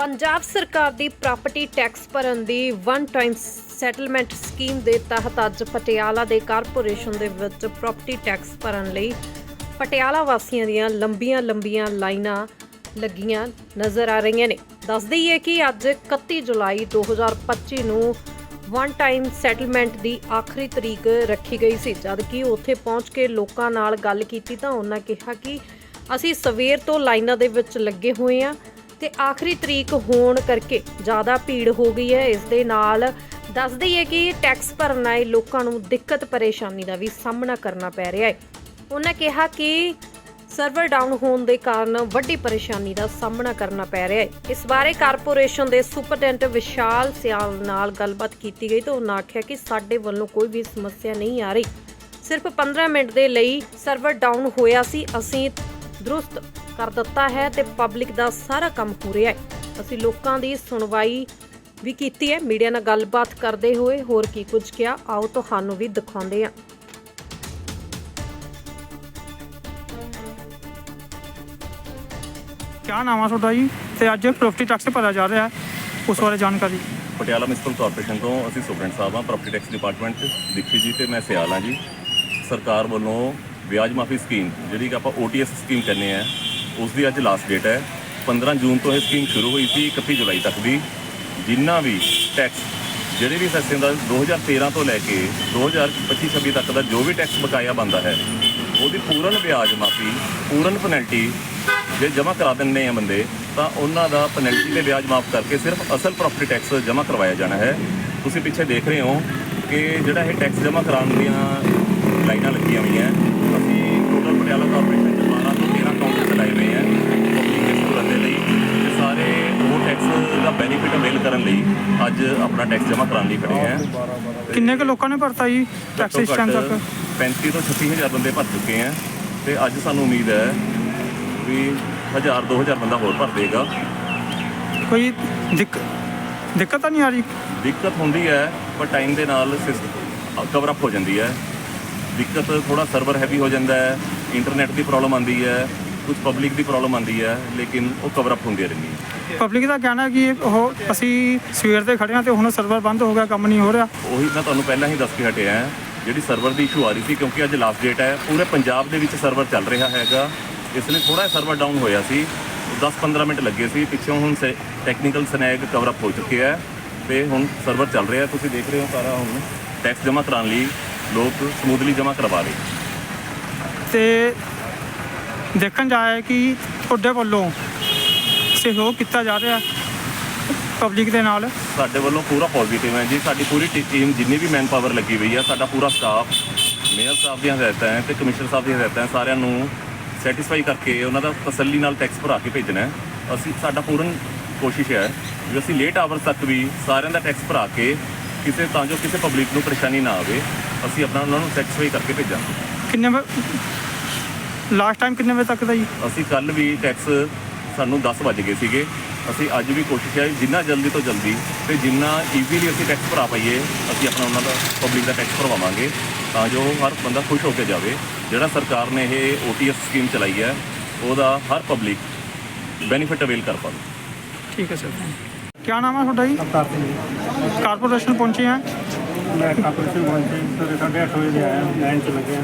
ਪੰਜਾਬ ਸਰਕਾਰ ਦੀ property tax ਭਰਨ ਦੀ ਵਨ ਟਾਈਮ ਸੈਟਲਮੈਂਟ ਸਕੀਮ ਦੇ ਤਹਿਤ ਅੱਜ ਪਟਿਆਲਾ ਦੇ ਕਾਰਪੋਰੇਸ਼ਨ ਦੇ ਵਿੱਚ ਪ੍ਰਾਪਰਟੀ ਟੈਕਸ ਭਰਨ ਲਈ ਪਟਿਆਲਾ ਵਾਸੀਆਂ ਦੀਆਂ ਲੰਬੀਆਂ ਲੰਬੀਆਂ ਲਾਈਨਾਂ ਲੱਗੀਆਂ ਨਜ਼ਰ ਆ ਰਹੀਆਂ ਨੇ। ਦੱਸ ਦਈਏ ਕਿ ਅੱਜ 31 ਜੁਲਾਈ 2025 ਨੂੰ ਵਨ ਟਾਈਮ ਸੈਟਲਮੈਂਟ ਦੀ ਆਖਰੀ ਤਰੀਕ ਰੱਖੀ ਗਈ ਸੀ। ਜਦ ਕਿ ਉੱਥੇ ਪਹੁੰਚ ਕੇ ਲੋਕਾਂ ਨਾਲ ਗੱਲ ਕੀਤੀ ਤਾਂ ਉਹਨਾਂ ਕਿਹਾ ਕਿ ਅਸੀਂ ਸਵੇਰ ਤੋਂ ਲਾਈਨਾਂ ਦੇ ਵਿੱਚ ਲੱਗੇ ਹੋਏ ਆ ਤੇ ਆਖਰੀ ਤਰੀਕ ਹੋਣ ਕਰਕੇ ਜ਼ਿਆਦਾ ਭੀੜ ਹੋ ਗਈ ਹੈ। ਇਸ ਦੇ ਨਾਲ ਦੱਸ ਦਈਏ ਕਿ ਟੈਕਸ ਭਰਨ ਆਏ ਲੋਕਾਂ ਨੂੰ ਦਿੱਕਤ ਪਰੇਸ਼ਾਨੀ ਦਾ ਵੀ ਸਾਹਮਣਾ ਕਰਨਾ ਪੈ ਰਿਹਾ ਹੈ। ਉਹਨਾਂ ਕਿਹਾ ਕਿ ਸਰਵਰ ਡਾਊਨ ਹੋਣ ਦੇ ਕਾਰਨ ਵੱਡੀ ਪਰੇਸ਼ਾਨੀ ਦਾ ਸਾਹਮਣਾ ਕਰਨਾ ਪੈ ਰਿਹਾ ਹੈ। ਇਸ ਬਾਰੇ ਕਾਰਪੋਰੇਸ਼ਨ ਦੇ ਸੁਪਰਡੈਂਟ ਵਿਸ਼ਾਲ ਸਿਆਲ ਨਾਲ ਗੱਲਬਾਤ ਕੀਤੀ ਗਈ ਤਾਂ ਉਹਨਾਂ ਆਖਿਆ ਕਿ ਸਾਡੇ ਵੱਲੋਂ ਕੋਈ ਵੀ ਸਮੱਸਿਆ ਨਹੀਂ ਆ ਰਹੀ। ਸਿਰਫ 15 ਮਿੰਟ ਦੇ ਲਈ ਸਰਵਰ ਡਾਊਨ ਹੋਇਆ ਸੀ। ਅਸੀਂ ਦਰੁਸਤ ਕਰ ਦਿੱਤਾ ਹੈ ਤੇ ਪਬਲਿਕ ਦਾ ਸਾਰਾ ਕੰਮ ਹੋ ਰਿਹਾ ਹੈ। ਅਸੀਂ ਲੋਕਾਂ ਦੀ ਸੁਣਵਾਈ ਵੀ ਕੀਤੀ ਹੈ। ਮੀਡੀਆ ਨਾਲ ਗੱਲਬਾਤ ਕਰਦੇ ਹੋਏ ਹੋਰ ਕੀ ਕੁਝ ਕਿਹਾ ਆਓ ਤੁਹਾਨੂੰ ਵੀ ਦਿਖਾਉਂਦੇ ਹਾਂ। ਕਿਆ ਨਾਮ ਆ ਤੁਹਾਡਾ ਜੀ? ਤੇ ਅੱਜ ਪ੍ਰੋਪਰਟੀ ਟੈਕਸ ਭਰਿਆ ਜਾ ਰਿਹਾ ਹੈ। ਉਸ ਬਾਰੇ ਜਾਣਕਾਰੀ। ਪਟਿਆਲਾ ਮਿਊਨਿਸਪਲ ਕਾਰਪੋਰੇਸ਼ਨ ਤੋਂ ਅਸੀਂ ਸੁਪਰਡੈਂਟ ਸਾਹਿਬ ਹਾਂ ਪ੍ਰਾਪਰਟੀ ਟੈਕਸ ਡਿਪਾਰਟਮੈਂਟ 'ਚ ਦੀਪੀ ਜੀ ਤੇ ਮੈਂ ਸਿਆਲ ਹਾਂ ਜੀ। ਸਰਕਾਰ ਵੱਲੋਂ ਵਿਆਜ ਮਾਫੀ ਸਕੀਮ ਜਿਹੜੀ ਕਿ ਆਪਾਂ OTS ਸਕੀਮ ਕਹਿੰਦੇ ਆ ਉਸ ਦੀ ਅੱਜ ਲਾਸਟ ਡੇਟ ਹੈ। 15 ਜੂਨ ਤੋਂ ਇਹ ਸਕੀਮ ਸ਼ੁਰੂ ਹੋਈ ਸੀ 31 ਜੁਲਾਈ ਤੱਕ ਦੀ। ਜਿੰਨਾ ਵੀ ਟੈਕਸ ਜਿਹੜੇ ਵੀ ਸੈਕਸ਼ਨ ਦਾ 2013 ਤੋਂ ਲੈ ਕੇ 2025-26 ਤੱਕ ਦਾ ਜੋ ਵੀ ਟੈਕਸ ਬਕਾਇਆ ਬੰਦਾ ਹੈ, ਉਹਦੀ ਪੂਰਨ ਵਿਆਜ ਮਾਫੀ, ਪੂਰਨ ਪੈਨਲਟੀ ਜੇ ਜਮ੍ਹਾਂ ਕਰਾ ਦਿੰਦੇ ਆ ਬੰਦੇ, ਤਾਂ ਉਹਨਾਂ ਦਾ ਪੈਨਲਟੀ ਤੇ ਵਿਆਜ ਮਾਫ ਕਰਕੇ ਸਿਰਫ ਅਸਲ ਪ੍ਰਾਪਰਟੀ ਟੈਕਸ ਜਮ੍ਹਾਂ ਕਰਵਾਇਆ ਜਾਣਾ ਹੈ। ਤੁਸੀਂ ਪਿੱਛੇ ਦੇਖ ਰਹੇ ਹੋ ਕਿ ਜਿਹੜਾ ਇਹ ਟੈਕਸ ਜਮ੍ਹਾਂ ਕਰਾਉਣ ਦੀਆਂ ਲਾਈਨਾਂ ਲੱਗੀਆਂ ਹੋਈਆਂ, ਅਸੀਂ ਟੋਟਲ ਪਟਿਆਲਾ ਕਾਰਪੋਰੇਸ਼ਨ ਚ 12 ਤੋਂ 13 ਕਾਊਂਟਰ ਚਲਾਏ ਹੋਏ ਆ ਪਬਲਿਕ ਦੇ ਸਹੂਲਤ ਦੇ ਲਈ ਤੇ ਸਾਰੇ ਉਹ ਟੈਕਸ ਦਾ ਬੈਨੀਫਿਟ ਅਵੇਲ ਕਰਨ ਲਈ ਅੱਜ ਆਪਣਾ ਟੈਕਸ ਜਮ੍ਹਾਂ ਕਰਾਉਣ ਲਈ ਖੜੇ ਆ। ਕਿੰਨੇ ਕੁ ਲੋਕਾਂ ਨੇ ਭਰਤਾ ਜੀ ਟੈਕਸ ਇਸ ਟਾਈਮ ਤੱਕ? 35 ਤੋਂ 36000 ਬੰਦੇ ਭਰ ਚੁੱਕੇ ਆ ਤੇ ਅੱਜ ਸਾਨੂੰ ਉਮੀਦ ਹੈ ਵੀ 1000 2000 ਬੰਦਾ ਹੋਰ ਭਰ ਦੇਗਾ। ਕੋਈ ਦਿੱਕ ਦਿੱਕਤ ਤਾਂ ਨਹੀਂ ਆ ਰਹੀ? ਦਿੱਕਤ ਹੁੰਦੀ ਹੈ ਪਰ ਟਾਈਮ ਦੇ ਨਾਲ ਕਵਰ ਅਪ ਹੋ ਜਾਂਦੀ ਹੈ। ਦਿੱਕਤ ਥੋੜਾ ਸਰਵਰ ਹੈਵੀ ਹੋ ਜਾਂਦਾ ਹੈ ਇੰਟਰਨੈਟ ਦੀ ਪ੍ਰੋਬਲਮ ਆਉਂਦੀ ਹੈ। ਕੁਝ ਪਬਲਿਕ ਦੀ ਪ੍ਰੋਬਲਮ ਆਉਂਦੀ ਹੈ ਲੇਕਿਨ ਉਹ ਕਵਰ ਅਪ ਹੁੰਦੀ ਰਹਿੰਦੀ ਹੈ। ਪਬਲਿਕ ਦਾ ਕਹਿਣਾ ਹੈ ਕਿ ਉਹ ਅਸੀਂ ਸਵੇਰ ਦੇ ਖੜੇ ਹਾਂ ਤੇ ਹੁਣ ਸਰਵਰ ਬੰਦ ਹੋ ਗਿਆ ਕੰਮ ਨਹੀਂ ਹੋ ਰਿਹਾ। ਉਹੀ ਮੈਂ ਤੁਹਾਨੂੰ ਪਹਿਲਾਂ ਹੀ ਦੱਸ ਕੇ ਹਟਿਆ ਹਾਂ ਜਿਹੜੀ ਸਰਵਰ ਦੀ ਇਸ਼ੂ ਆ ਰਹੀ ਸੀ ਕਿਉਂਕਿ ਅੱਜ ਲਾਸਟ ਡੇਟ ਹੈ ਪੂਰੇ ਪੰਜਾਬ ਦੇ ਵਿੱਚ ਸਰਵਰ ਚੱਲ ਰਿਹਾ ਹੈਗਾ। ਇਸ ਲਈ ਥੋੜਾ ਸਰਵਰ ਡਾਊਨ ਹੋਇਆ ਸੀ 10-15 ਮਿੰਟ ਲੱਗੇ ਸੀ ਪਿੱਛੋਂ ਹੁਣ ਟੈਕਨੀਕਲ ਸਨੈਗ ਕਵਰ ਅਪ ਹੋ ਚੁੱਕੇ ਹੈ ਤੇ ਹੁਣ ਸਰਵਰ ਚੱਲ ਰਿਹਾ ਤੁਸੀਂ ਦੇਖ ਰਹੇ ਹੋ ਸਾਰਾ ਹੁਣ ਟੈਕਸ ਜਮ੍ਹਾਂ ਕਰਾਉਣ ਲਈ ਲੋਕ ਸਮੂਥਲੀ ਜਮ੍ਹਾਂ ਕਰਵਾ ਰਹੇ ਤੇ ਦੇਖਣ ਜਾਇਆ ਕਿ ਤੁਹਾਡੇ ਵੱਲੋਂ ਸਹਿਯੋਗ ਕੀਤਾ ਜਾ ਰਿਹਾ ਪਬਲਿਕ ਦੇ ਨਾਲ। ਸਾਡੇ ਵੱਲੋਂ ਪੂਰਾ ਪੋਜ਼ਿਟਿਵ ਹੈ ਜੀ। ਸਾਡੀ ਪੂਰੀ ਟੀਮ ਜਿੰਨੀ ਵੀ ਮੈਨ ਪਾਵਰ ਲੱਗੀ ਹੋਈ ਹੈ ਸਾਡਾ ਪੂਰਾ ਸਟਾਫ ਮੇਅਰ ਸਾਹਿਬ ਦੀਆਂ ਹਦਾਇਤਾਂ ਹੈ ਤੇ ਕਮਿਸ਼ਨਰ ਸਾਹਿਬ ਦੀਆਂ ਹਦਾਇਤਾਂ ਹੈ ਸਾਰਿਆਂ ਨੂੰ ਸੈਟੀਸਫਾਈ ਕਰਕੇ ਉਹਨਾਂ ਦਾ ਤਸੱਲੀ ਨਾਲ ਟੈਕਸ ਭਰਾ ਕੇ ਭੇਜਣਾ ਹੈ। ਅਸੀਂ ਸਾਡਾ ਪੂਰਨ ਕੋਸ਼ਿਸ਼ ਹੈ ਵੀ ਅਸੀਂ ਲੇਟ ਆਵਰਸ ਤੱਕ ਵੀ ਸਾਰਿਆਂ ਦਾ ਟੈਕਸ ਭਰਾ ਕੇ ਕਿਸੇ ਤਾਂ ਜੋ ਕਿਸੇ ਪਬਲਿਕ ਨੂੰ ਪਰੇਸ਼ਾਨੀ ਨਾ ਆਵੇ ਅਸੀਂ ਆਪਣਾ ਉਹਨਾਂ ਨੂੰ ਸੈਟੀਸਫਾਈ ਕਰਕੇ ਭੇਜਾਂਗੇ। ਕਿੰਨੇ ਲਾਸਟ ਟਾਈਮ ਕਿੰਨੇ ਵਜੇ ਤੱਕ ਦਾ ਜੀ? ਅਸੀਂ ਕੱਲ ਵੀ ਟੈਕਸ ਸਾਨੂੰ 10 ਵਜ ਗਏ ਸੀਗੇ। ਅਸੀਂ ਅੱਜ ਵੀ ਕੋਸ਼ਿਸ਼ ਹੈ ਜਿੰਨਾ ਜਲਦੀ ਤੋਂ ਜਲਦੀ ਤੇ ਜਿੰਨਾ ਈਜ਼ੀਲੀ ਅਸੀਂ ਟੈਕਸ ਭਰਾ ਪਾਈਏ ਅਸੀਂ ਆਪਣਾ ਉਹਨਾਂ ਦਾ ਪਬਲਿਕ ਦਾ ਟੈਕਸ ਭਰਵਾਵਾਂਗੇ ਤਾਂ ਜੋ ਹਰ ਬੰਦਾ ਖੁਸ਼ ਹੋ ਕੇ ਜਾਵੇ। ਜਿਹੜਾ ਸਰਕਾਰ ਨੇ ਇਹ OTS ਸਕੀਮ ਚਲਾਈ ਹੈ ਉਹਦਾ ਹਰ ਪਬਲਿਕ ਬੈਨੀਫਿਟ ਅਵੇਲ ਕਰ ਪਾਵੇ। ਠੀਕ ਹੈ ਸਰ। ਕੀ ਨਾਮ ਹੈ ਤੁਹਾਡਾ ਜੀ? ਅਵਤਾਰ ਸਿੰਘ ਜੀ। ਕਾਰਪੋਰੇਸ਼ਨ ਪਹੁੰਚੇ ਆ। ਮੈਂ ਕਾਰਪੋਰੇਸ਼ਨ ਪਹੁੰਚੇ ਸਵੇਰੇ ਸਾਢੇ ਅੱਠ ਵਜੇ ਦੇ ਆਇਆ ਲਾਈਨ 'ਚ ਲੱਗਿਆ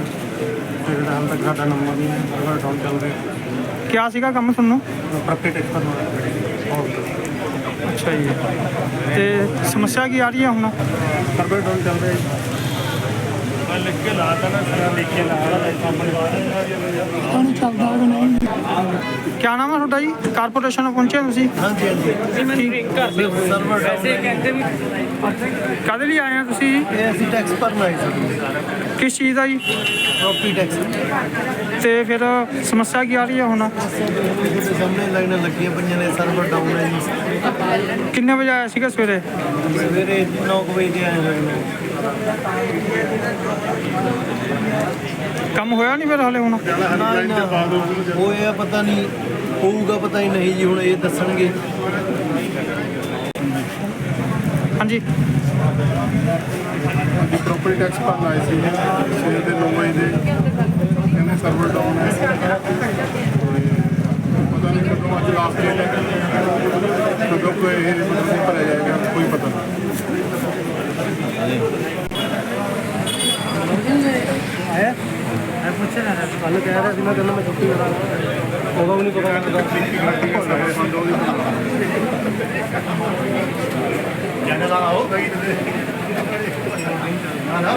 ਫਿਰ ਹਾਲ ਤੱਕ ਸਾਡਾ ਨੰਬਰ ਨਹੀਂ ਹੈ ਡਾਊਨ ਚੱਲ ਰਿਹਾ। ਕਿਆ ਸੀਗਾ ਕੰਮ ਤੁਹਾਨੂੰ? ਪ੍ਰੋਪਰਟੀ ਟੈਕਸ ਭਰਨਾ ਅੱਛਾ ਜੀ। ਤੇ ਸਮੱਸਿਆ ਕੀ ਆ ਰਹੀ ਹੈ ਹੁਣ? ਸਰਵਰ ਡਾਊਨ ਚੱਲ ਰਿਹਾ ਜੀ। ਲਿਖ ਕੇ ਲਾਤਾ ਨਾ ਸਾਰਾ ਲਿਖ ਕੇ ਲਾਤਾ ਕੰਪਨੀ ਤੁਹਾਨੂੰ ਚੱਲਦਾ ਕਿ ਨਹੀਂ। ਕੀ ਨਾਮ ਹੈ ਤੁਹਾਡਾ ਜੀ? ਕਾਰਪੋਰੇਸ਼ਨ ਪਹੁੰਚੇ ਤੁਸੀਂ? ਹਾਂਜੀ ਹਾਂਜੀ। ਸਰਵਰ ਡਾਊਨ ਕਦੇ ਲਈ ਆਏ ਆ ਤੁਸੀਂ ਜੀ? ਇਹ ਅਸੀਂ ਟੈਕਸ ਭਰਨਾ ਹੈ ਸਰ ਕਿਸ ਚੀਜ਼ ਦਾ ਜੀ? ਪ੍ਰੋਪਰਟੀ ਟੈਕਸ ਤੇ ਫਿਰ ਸਮੱਸਿਆ ਕੀ ਆ ਰਹੀ ਹੈ ਹੁਣ? ਦੇ ਸਾਹਮਣੇ ਲਾਈਨਾਂ ਲੱਗੀਆਂ ਪਈਆਂ ਨੇ ਸਰਵਰ ਡਾਊਨ ਹੈ ਜੀ। ਕਿੰਨੇ ਵਜੇ ਆਇਆ ਸੀਗਾ ਸਵੇਰੇ? ਸਵੇਰੇ 9 ਵਜੇ ਹੋਏ ਨੇ। ਕੰਮ ਹੋਇਆ ਨਹੀਂ ਫਿਰ ਹਲੇ ਹੁਣ? ਹੋਇਆ ਪਤਾ ਨਹੀਂ ਹੋਊਗਾ ਪਤਾ ਹੀ ਨਹੀਂ ਜੀ ਹੁਣ ਇਹ ਦੱਸਣਗੇ। ਹਾਂਜੀ। ਦੀ ਪ੍ਰਾਪਰਟੀ ਟੈਕਸ ਭਰਨ ਆਏ ਸੀ। ਸਵੇਰ ਦੇ 9 ਵਜੇ ਦੇ। ਕਹਿੰਦੇ ਸਰਵਰ ਡਾਊਨ ਹੈ। ਪਤਾ ਨਹੀਂ ਕਦੋਂ ਅੱਜ ਲਾਸਟ ਡੇਟ ਹੈ। ਮੈਂ ਕਹਿੰਦਾ ਮੈਂ ਛੁੱਟੀ ਕਰਾਂ ਉਦੋਂ ਵੀ ਨਹੀਂ ਪਤਾ ਲੱਗਦਾ। ਜਨਰਲ ਆਓ, ਕਹੀ ਤੇ ਨਾ ਨਾ।